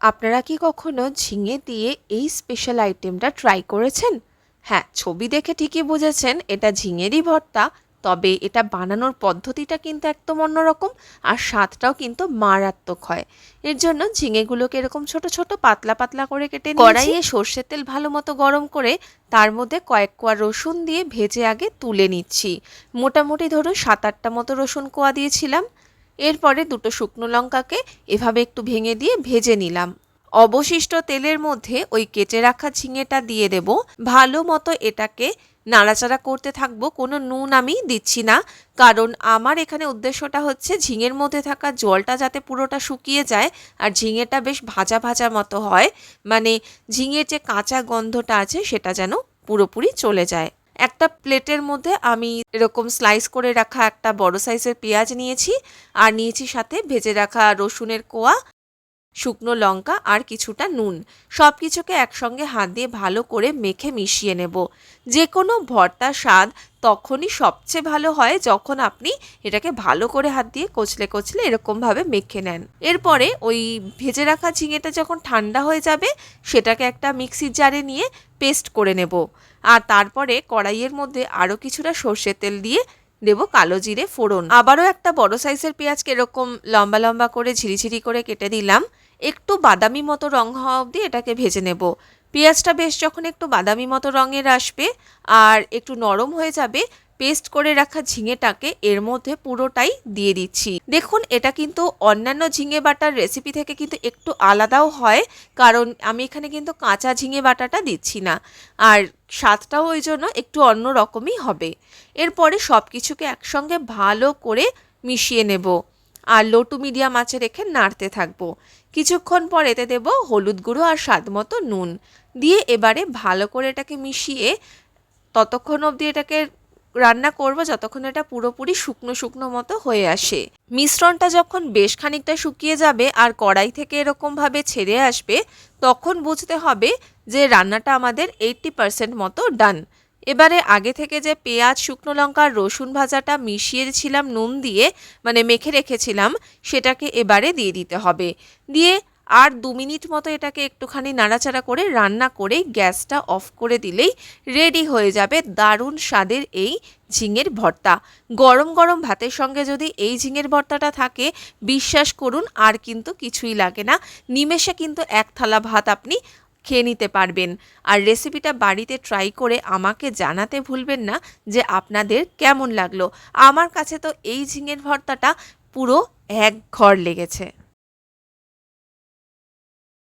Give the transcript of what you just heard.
আপনারা কি কখনো ঝিঙে দিয়ে এই স্পেশাল আইটেমটা ট্রাই করেছেন? হ্যাঁ ছবি দেখে ঠিকই বুঝেছেন, এটা ঝিঙেরই ভর্তা, তবে এটা বানানোর পদ্ধতিটা কিন্তু একদম অন্যরকম আর স্বাদটাও কিন্তু মারাত্মক হয়। এর জন্য ঝিঙেগুলোকে এরকম ছোট ছোট পাতলা পাতলা করে কেটে কড়াইয়ে সর্ষের তেল ভালো মতো গরম করে তার মধ্যে কয়েক কোয়া রসুন দিয়ে ভেজে আগে তুলে নিচ্ছি। মোটামুটি ধরুন সাত আটটা মতো রসুন কোয়া দিয়েছিলাম। এরপরে দুটো শুকনো লঙ্কাকে এভাবে একটু ভেঙে দিয়ে ভেজে নিলাম। অবশিষ্ট তেলের মধ্যে ওই কেটে রাখা ঝিঙেটা দিয়ে দেব। ভালো মতো এটাকে নাড়াচাড়া করতে থাকব, কোনো নুন আমি দিচ্ছি না। কারণ আমার এখানে উদ্দেশ্যটা হচ্ছে ঝিঙের মধ্যে থাকা জলটা যাতে পুরোটা শুকিয়ে যায় আর ঝিঙেটা বেশ ভাজা ভাজা মতো হয়। মানে ঝিঙের যে কাঁচা গন্ধটা আছে সেটা যেন পুরোপুরি চলে যায়। একটা প্লেটের মধ্যে আমি এরকম স্লাইস করে রাখা একটা বড় সাইজের পেঁয়াজ নিয়েছি, আর নিয়েছি সাথে ভেজে রাখা রসুনের কোয়া, শুকনো লঙ্কা, আর কিছুটা নুন। সব কিছুকে একসঙ্গে হাত দিয়ে ভালো করে মেখে মিশিয়ে নেব। যে কোনো ভর্তার স্বাদ তখনই সবচেয়ে ভালো হয় যখন আপনি এটাকে ভালো করে হাত দিয়ে কচলে কচলে এরকমভাবে মেখে নেন। এরপরে ওই ভেজে রাখা ঝিঙেটা যখন ঠান্ডা হয়ে যাবে, সেটাকে একটা মিক্সির জারে নিয়ে পেস্ট করে নেব। আর তারপরে কড়াইয়ের মধ্যে আরও কিছুটা সর্ষের তেল দিয়ে দেবো কালো জিরে ফোড়ন। আবারও একটা বড় সাইজের পেঁয়াজকে এরকম লম্বা লম্বা করে ঝিরিঝিরি করে কেটে দিলাম। একটু বাদামি মতো রং হওয়া অবধি এটাকে ভেজে নেব। পেঁয়াজটা বেশ যখন একটু বাদামি মতো রঙের আসবে আর একটু নরম হয়ে যাবে পেস্ট করে রাখা ঝিঙেটাকে এর মধ্যে পুরোটাই দিয়ে দিচ্ছি। দেখুন, এটা কিন্তু অন্যান্য ঝিঙে বাটার রেসিপি থেকে কিন্তু একটু আলাদাও হয়, কারণ আমি এখানে কিন্তু কাঁচা ঝিঙে বাটাটা দিচ্ছি না। আর স্বাদটাও ওই জন্য একটু অন্য রকমই হবে। এরপরে সব কিছুকে একসঙ্গে ভালো করে মিশিয়ে নেব আর লো টু মিডিয়াম রেখে নাড়তে থাকব। কিছুক্ষণ পর এতে দেব হলুদ গুঁড়ো আর স্বাদ মতো নুন। দিয়ে এবারে ভালো করে এটাকে মিশিয়ে ততক্ষণ অবধি এটাকে রান্না করব যতক্ষণ এটা পুরোপুরি শুকনো শুকনো মতো হয়ে আসে। মিশ্রণটা যখন বেশ খানিকটা শুকিয়ে যাবে আর কড়াই থেকে এরকমভাবে ছেড়ে আসবে, তখন বুঝতে হবে যে রান্নাটা আমাদের এইট্টি পারসেন্ট মতো ডান। এবারে আগে থেকে যে পেঁয়াজ, শুকনো লঙ্কা রসুন ভাজাটা মিশিয়েছিলাম, নুন দিয়ে মানে মেখে রেখেছিলাম, সেটাকে এবারে দিয়ে দিতে হবে। দিয়ে আর দু মিনিট মতো এটাকে একটুখানি নাড়াচাড়া করে রান্না করে গ্যাসটা অফ করে দিলেই রেডি হয়ে যাবে দারুণ স্বাদের এই ঝিঙের ভর্তা। গরম গরম ভাতের সঙ্গে যদি এই ঝিঙের ভর্তাটা থাকে, বিশ্বাস করুন আর কিন্তু কিছুই লাগে না। নিমেষে কিন্তু এক থালা ভাত আপনি খেয়ে নিতে পারবেন। আর রেসিপিটা বাড়িতে ট্রাই করে আমাকে জানাতে ভুলবেন না যে আপনাদের কেমন লাগল। আমার কাছে তো এই ঝিঙের ভর্তাটা পুরো এক ঘর লেগেছে।